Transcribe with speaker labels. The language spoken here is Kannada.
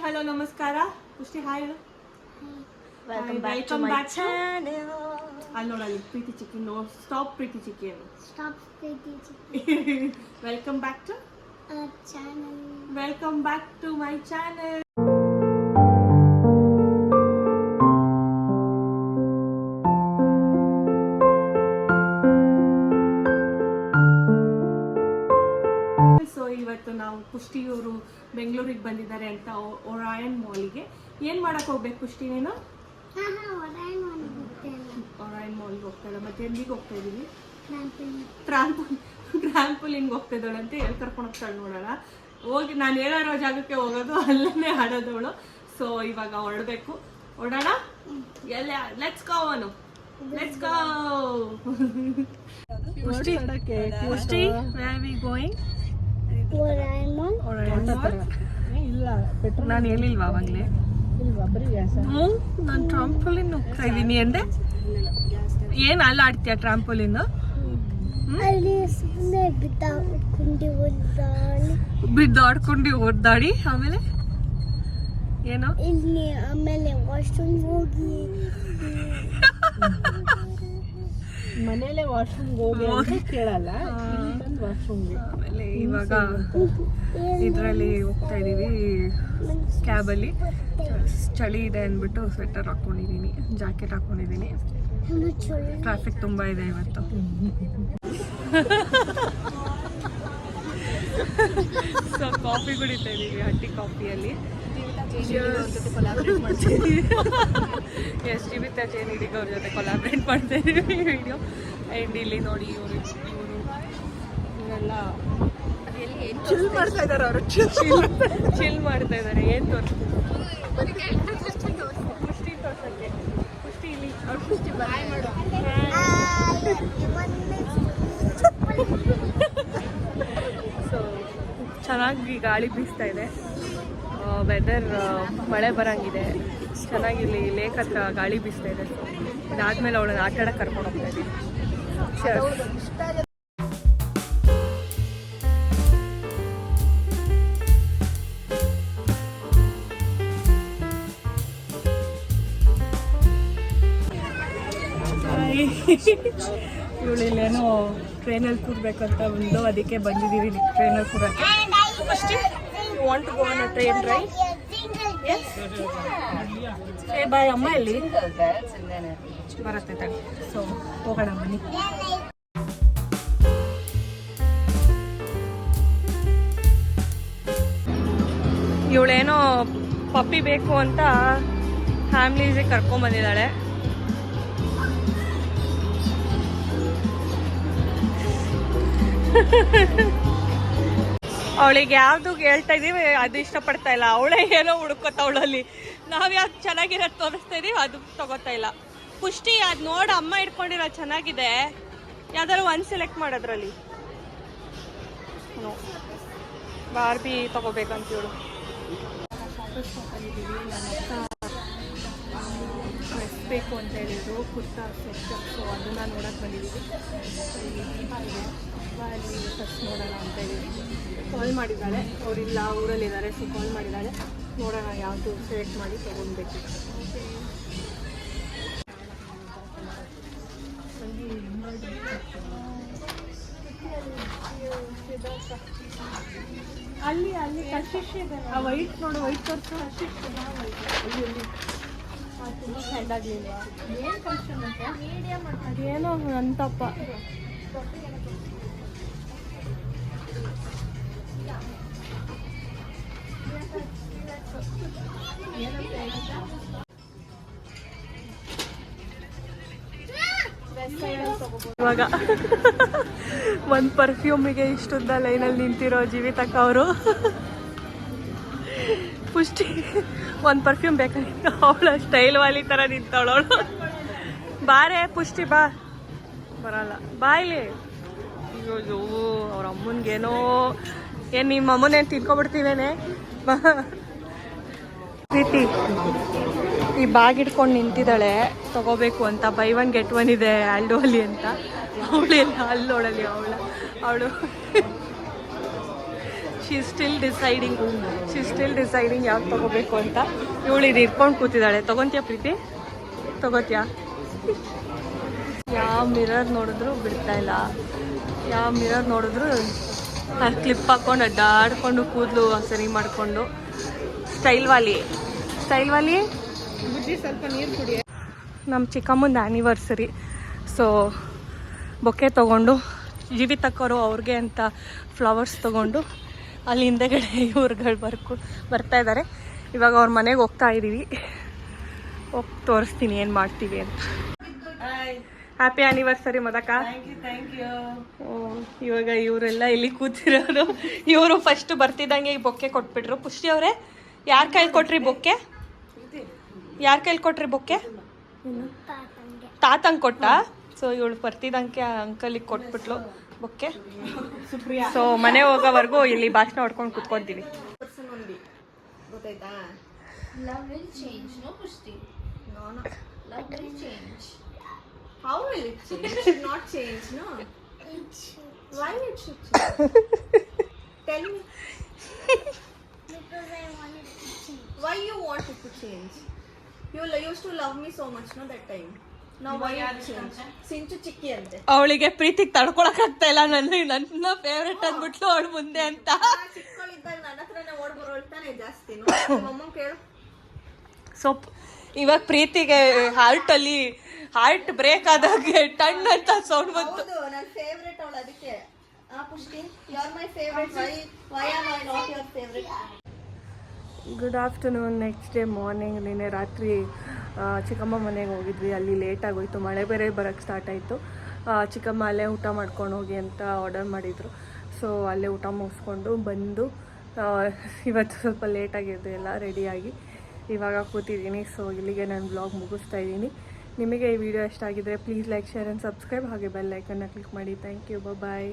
Speaker 1: ಹಲೋ ನಮಸ್ಕಾರ ಪುಷ್ಟಿ ಹಾಯ್ ಹೇಳು
Speaker 2: Welcome
Speaker 1: Hi,
Speaker 2: back to
Speaker 1: welcome
Speaker 2: my
Speaker 1: back to-
Speaker 2: channel.
Speaker 1: ಅಲ್ಲಿ ನೋಡಲ್ಲಿ ಪ್ರೀತಿ ಚಿಕ್ಕಿ ನೋ ಸ್ಟಾಪ್ ಪ್ರೀತಿ ಚಿಕ್ಕಿ ಏನು
Speaker 3: Stop speaking
Speaker 1: welcome back to
Speaker 3: a channel.
Speaker 1: Welcome back to my channel ಇವತ್ತು ನಾವು ಕುಷ್ಟಿಯವರು ಬೆಂಗಳೂರಿಗೆ ಬಂದಿದ್ದಾರೆ ಅಂತ ಒರಾಯನ್ ಮಾಲಿಗೆ ಏನ್ ಮಾಡಕ್ ಹೋಗ್ಬೇಕು ಕುಷ್ಟಿ ನೀನು. ಒರಾಯನ್ ಮಾಲ್ಗೆ ಹೋಗ್ತಾ ಇಲ್ಲ. ಮತ್ತೆ ಎಲ್ಲಿಗೆ ಹೋಗ್ತಾ ಇದೀವಿ?
Speaker 3: Trampling.
Speaker 1: ಟ್ರಾಂಪುಲ್ ಟ್ರಾಂಪುಲಿಂಗ್ ಹೋಗ್ತಾ ಇದ್ದಾಳೆ ಅಂತ ಎಲ್ಲಿ ಕರ್ಕೊಂಡು ಹೋಗ್ತಾಳೆ ನೋಡೋಣ. ಹೋಗಿ ನಾನು ಹೇಳೋ ಜಾಗಕ್ಕೆ ಹೋಗೋದು ಅಲ್ಲೇ ಆಡೋದವಳು. ಸೊ ಇವಾಗ ಹೊರಡ್ಬೇಕು. ಹೊಡೋಣ ಎಲ್ಲ ಲೆಟ್ಸ್ ಗೋ ಅವನು. ಲೆಟ್ಸ್ ಗೋ ಪುಷ್ಟಿ ಪುಷ್ಟಿ ವೇರ್ ವಿ ಗೋಯಿಂಗ್
Speaker 3: ಇಲ್ಲ
Speaker 1: ನಾನು ಹೇಳಿಲ್ವಾ ಅವಾಗಲೇ? ಹ್ಞೂ ನಾನು ಟ್ರಾಂಪೋಲಿನ್ ಹೋಗ್ತಾ ಇದ್ದೀನಿ ಅಂದೆ ಏನು ಅಲ್ಲ ಆಡ್ತೀಯ ಟ್ರಾಂಪೋಲಿನ್
Speaker 3: ಬಿದ್ದಾಡ್ಕೊಂಡು
Speaker 1: ಓಡ್ದಾಡಿ ಆಮೇಲೆ? ಏನೋ?
Speaker 3: ಇಲ್ಲಿ ಆಮೇಲೆ ವಾಶ್ರೂಮ್ ಹೋಗಿ.
Speaker 2: ಮನೇಲೆ ವಾಶ್ರೂಮ್ ಹೋಗಿ ಅಂತ ಕೇಳಲ್ಲ.
Speaker 1: ಆಮೇಲೆ ಇವಾಗ ಇದರಲ್ಲಿ ಹೋಗ್ತಾ ಇದ್ದೀವಿ ಕ್ಯಾಬಲ್ಲಿ ಚಳಿ ಇದೆ ಅಂದ್ಬಿಟ್ಟು ಸ್ವೆಟರ್ ಹಾಕ್ಕೊಂಡಿದ್ದೀನಿ ಜಾಕೆಟ್
Speaker 3: ಹಾಕ್ಕೊಂಡಿದ್ದೀನಿ
Speaker 1: ಟ್ರಾಫಿಕ್ ತುಂಬ ಇದೆ ಇವತ್ತು. ಸೊ ಕಾಫಿ ಕುಡಿತಾ ಇದ್ದೀವಿ ಹಟ್ಟಿ ಕಾಫಿಯಲ್ಲಿ ಎಸ್ ಜೀವಿತ ಜೈನ್ ಹಿಡಿಗ ಅವ್ರ ಜೊತೆ ಕೊಲಾಬ್ರೇಟ್ ಮಾಡ್ತಾ ಇದೀವಿ ವಿಡಿಯೋ ಆ್ಯಂಡ್ ಇಲ್ಲಿ ನೋಡಿ ಇವರು ಚಿಲ್ ಮಾಡ್ತಾ ಇದ್ದಾರೆ ಅವರು. ಚಿಲ್ ಮಾಡ್ತಾ ಇದ್ದಾರೆ. ಏನು ತೋರಿಸ್ತಾರೆ ಪುಷ್ಟಿ ತೋರ್ಸಕ್ಕೆ. ಪುಷ್ಟಿ ಇಲ್ಲಿ. ಅವ್ರ ಪುಷ್ಟಿ ಸೊ ಚೆನ್ನಾಗಿ ಗಾಳಿ ಬೀಸ್ತಾ ಇದೆ. ವೆದರ್ ಮಳೆ ಬರಂಗಿದೆ. ಚೆನ್ನಾಗಿಲ್ಲಿ ಲೇಕ್ ಹತ್ರ ಗಾಳಿ ಬೀಸ್ತಾ ಇದೆ. ಇದಾದ್ಮೇಲೆ ಅವಳನ್ನ ಆಟ ಆಡಕ್ಕೆ ಕರ್ಕೊಂಡು ಹೋಗ್ತಾ ಇದ್ದೀವಿ Cheers. ಇವಳಿಲ್ಲೇನೋ ಟ್ರೈನಲ್ಲಿ ಕೂರ್ಬೇಕಂತ ಒಂದು ಅದಕ್ಕೆ ಬಂದಿದ್ದೀವಿ. ಟ್ರೈನಲ್ಲಿ ಕೂರಕ್ಕೆ. First want to go on train ಏ ಬಾಯ್ ಅಮ್ಮ ಇಲ್ಲಿ ಬರುತ್ತೆ ತಗ ಸೊ ಹೋಗೋಣ ಬನ್ನಿ. ಇವಳೇನೋ ಪಪ್ಪಿ ಬೇಕು ಅಂತ ಫ್ಯಾಮ್ಲೀಸಿಗೆ ಕರ್ಕೊಂಬಂದಿದ್ದಾಳೆ ಅವಳಿಗೆ ಯಾವ್ದು ಹೇಳ್ತಾ ಇದೀವಿ, ಅದು ಇಷ್ಟಪಡ್ತಾ ಇಲ್ಲ. ಅವಳೇ ಏನೋ ಹುಡುಕೋತವಳಲ್ಲಿ ನಾವ್ ಯಾವ್ದು ಚೆನ್ನಾಗಿರೋದು ತೋರಿಸ್ತಾ ಇದೀವಿ, ಅದು ತಗೋತಾ ಇಲ್ಲ. ಪುಷ್ಟಿ, ಅದು ನೋಡ, ಅಮ್ಮ ಇಟ್ಕೊಂಡಿರೋ ಚೆನ್ನಾಗಿದೆ. ಯಾವ್ದಾದ್ರು ಒಂದು ಸೆಲೆಕ್ಟ್ ಮಾಡೋದ್ರಲ್ಲಿ. ಬಾರ್ಬಿ ತಗೋಬೇಕಂತ ಡ್ರೆಸ್ ಬೇಕು ಅಂತ ಹೇಳಿದ್ರು, ಕುರ್ತಾ ಸೆಟ್ ಸೊ ಅದನ್ನ ನೋಡಕ್ ಬಂದಿದ್ದೀವಿ ಅಲ್ಲಿ ಫಸ್ಟ್ ನೋಡೋಣ ಅಂತ ಹೇಳಿ ಕಾಲ್ ಮಾಡಿದ್ದಾಳೆ ಅವರಿಲ್ಲ ಊರಲ್ಲಿದ್ದಾರೆ ಸೊ ಕಾಲ್ ಮಾಡಿದ್ದಾಳೆ ನೋಡೋಣ ಯಾವುದು ಸೆಲೆಕ್ಟ್ ಮಾಡಿ ತೊಗೊಳ್ಬೇಕು ಅಲ್ಲಿ ಅಲ್ಲಿ ಕಶಿಶ್ ಇದೆ ಆ ವೈಟ್ ನೋಡು ವೈಟ್ ತೋರಿಸು. ಕಶಿಶ್ ಅಲ್ಲಿ ಅಲ್ಲಿ. ತುಂಬ ಸೆಂಡ್ ಆಗಲಿಲ್ಲ ಏನು ಫಂಕ್ಷನ್ ಅಂತ? ಅದೇನೋ ಅಂತಪ್ಪ. ಇವಾಗ ಒಂದು ಪರ್ಫ್ಯೂಮಿಗೆ ಇಷ್ಟುದ್ದ ಲೈನಲ್ಲಿ ನಿಂತಿರೋ ಜೀವಿತಕ್ಕ ಅವರು. ಪುಷ್ಟಿ, ಒಂದು ಪರ್ಫ್ಯೂಮ್ ಬೇಕಾಗಿತ್ತು ಅವಳ ಸ್ಟೈಲ್ ವಾಲಿ ಥರ ನಿಂತವಳವಳು ಬಾರೆ ಪುಷ್ಟಿ, ಬಾ. ಬರಲ್ಲ. ಬಾಯ್ಲಿ ಅಯ್ಯೋ, ಅವ್ರ ಅಮ್ಮನಿಗೇನೋ ಏನು ನಿಮ್ಮ ಅಮ್ಮನೇನು ತಿನ್ಕೊಬಿಡ್ತೀವೇನೆ? ಪ್ರೀತಿ, ಈ ಬ್ಯಾಗ್ ಇಟ್ಕೊಂಡು ನಿಂತಿದ್ದಾಳೆ. ತಗೋಬೇಕು ಅಂತ ಬೈ ಒನ್ ಗೆಟ್ ಒನ್ ಇದೆ ಅಲ್ಲಿ ಅಂತ. ಅವಳು ಎಲ್ಲ ಅಲ್ಲೋಳಲಿ ನೋಡಲಿ ಅವಳ. ಅವಳು she still deciding she still deciding ಯಾವ್ದು ತಗೋಬೇಕು ಅಂತ. ಇವಳು ಇದು ಇಟ್ಕೊಂಡು ಕೂತಿದ್ದಾಳೆ. ತಗೊಂತೀಯ ಪ್ರೀತಿ? ತಗೋತೀಯಾ? ಯಾವ ಮಿರರ್ ನೋಡಿದ್ರು ಬಿಡ್ತಾ ಇಲ್ಲ. ಯಾವ ಮಿರರ್ ನೋಡಿದ್ರು ಅಲ್ಲಿ ಕ್ಲಿಪ್ ಹಾಕ್ಕೊಂಡು ಅಡ್ಡಾಡ್ಕೊಂಡು ಕೂದಲು ಸರಿ ಮಾಡಿಕೊಂಡು. ಸ್ಟೈಲ್ ವಾಲಿ. ಸ್ಟೈಲ್ ವಾಲಿ?
Speaker 2: ಬುದ್ಧಿ ಸ್ವಲ್ಪ ನೀರು ಕುಡಿ
Speaker 1: ನಮ್ಮ ಚಿಕ್ಕಮ್ಮಂದು ಆ್ಯನಿವರ್ಸರಿ ಸೊ ಬೊಕ್ಕೆ ತೊಗೊಂಡು ಜೀವಿತಕ್ಕವರು ಅವ್ರಿಗೆ ಅಂತ ಫ್ಲವರ್ಸ್ ತೊಗೊಂಡು, ಅಲ್ಲಿ ಹಿಂದೆಗಡೆ ಇವ್ರುಗಳು ಬರ್ಕು ಬರ್ತಾ ಇದ್ದಾರೆ ಇವಾಗ ಅವ್ರ ಮನೆಗೆ ಹೋಗ್ತಾ ಇದ್ದೀವಿ ಹೋಗಿ ತೋರಿಸ್ತೀನಿ ಏನು ಮಾಡ್ತೀವಿ ಅಂತ. ಹ್ಯಾಪಿ ಆನಿವರ್ಸರಿ ಮದಕ. ಇವಾಗ ಇವರೆಲ್ಲ ಇಲ್ಲಿ ಕೂತಿರೋರು. ಇವರು ಫಸ್ಟ್ ಬರ್ತಿದ್ದಂಗೆ ಈ ಬೊಕ್ಕೆ ಕೊಟ್ಬಿಟ್ರು. ಪುಷ್ಟಿ ಅವರೇ ಯಾರ ಕೈಲಿ ಕೊಟ್ರಿ ಬೊಕ್ಕೆ? ಯಾರ ಕೈಲಿ ಕೊಟ್ರಿ ಬೊಕ್ಕೆ?
Speaker 3: ತಾತಂಗೆ
Speaker 1: ಕೊಟ್ಟ? ಸೊ ಇವಳು ಬರ್ತಿದ್ದಂಗೆ ಅಂಕಲಿಗೆ ಕೊಟ್ಬಿಟ್ಲು ಬೊಕ್ಕೆ. ಸೊ ಮನೆ ಹೋಗೋವರೆಗೂ ಇಲ್ಲಿ ಭಾಷಣ ಹೊಡ್ಕೊಂಡು ಕುತ್ಕೊಂತೀವಿ.
Speaker 4: Love How will it change? It should not change, no? It should. Why it should change? Tell me,
Speaker 3: because I want it to change.
Speaker 4: why you want it to change? You used to love me so much, no, that time. Now why it change? Sinchu ಚಿಕ್ಕಿ ಅಂತೆ
Speaker 1: ಅವಳಿಗೆ ಪ್ರೀತಿಗೆ ತಡ್ಕೊಳಕ್ ಆಗ್ತಾ ಇಲ್ಲ ನನ್ನ ನನ್ನ ಫೇವ್ರೆಟ್ ಅಂದ್ಬಿಟ್ಲು ಅವಳು ಮುಂದೆ ಅಂತ
Speaker 4: ಚಿಕ್ಕವಳಿದ್ದಾಗ ನನ್ನ ಹತ್ರನೇ ಓಡ್ ಬರೋಳ್ ತಾನೇ ಜಾಸ್ತಿ ನಮ್ಮಮ್ಮ ಕೇಳು
Speaker 1: ಸೊ ಇವಾಗ ಪ್ರೀತಿಗೆ ಹಾರ್ಟ್ ಅಲ್ಲಿ ಹಾರ್ಟ್ ಬ್ರೇಕ್ ಆದಾಗ ಟಣ್ ಅಂತ ಸೌಂಡ್ ಬಂತು.
Speaker 4: ಹೌದು ನನ್ನ ಫೇವ್ರೆಟ್ ಅವಳು ಅದಕ್ಕೆ. ಆ Pushti you are my favourite why why am I not your favourite
Speaker 1: good afternoon next day morning ನಿನ್ನೆ ರಾತ್ರಿ ಚಿಕ್ಕಮ್ಮ ಮನೆಗೆ ಹೋಗಿದ್ವಿ. ಅಲ್ಲಿ ಲೇಟ್ ಆಗೋಯ್ತು. ಮಳೆ ಬೇರೆ ಬರೋಕ್ಕೆ ಸ್ಟಾರ್ಟ್ ಆಯಿತು. ಚಿಕ್ಕಮ್ಮ ಅಲ್ಲೇ ಊಟ ಮಾಡ್ಕೊಂಡು ಹೋಗಿ ಅಂತ ಆರ್ಡರ್ ಮಾಡಿದರು. ಸೊ ಅಲ್ಲೇ ಊಟ ಮುಗಿಸ್ಕೊಂಡು ಬಂದು ಇವತ್ತು ಸ್ವಲ್ಪ ಲೇಟಾಗಿದ್ದು ಎಲ್ಲ ರೆಡಿಯಾಗಿ ಇವಾಗ ಕೂತಿದ್ದೀನಿ. ಸೊ ಇಲ್ಲಿಗೆ ನಾನು ಬ್ಲಾಗ್ ಮುಗಿಸ್ತಾ ಇದ್ದೀನಿ. ನಿಮಗೆ ಈ ವಿಡಿಯೋ ಇಷ್ಟ ಆಗಿದ್ರೆ please like share and subscribe ಹಾಗೆ ಬೆಲ್ ಐಕನ್ನ ಕ್ಲಿಕ್ ಮಾಡಿ. Thank you bye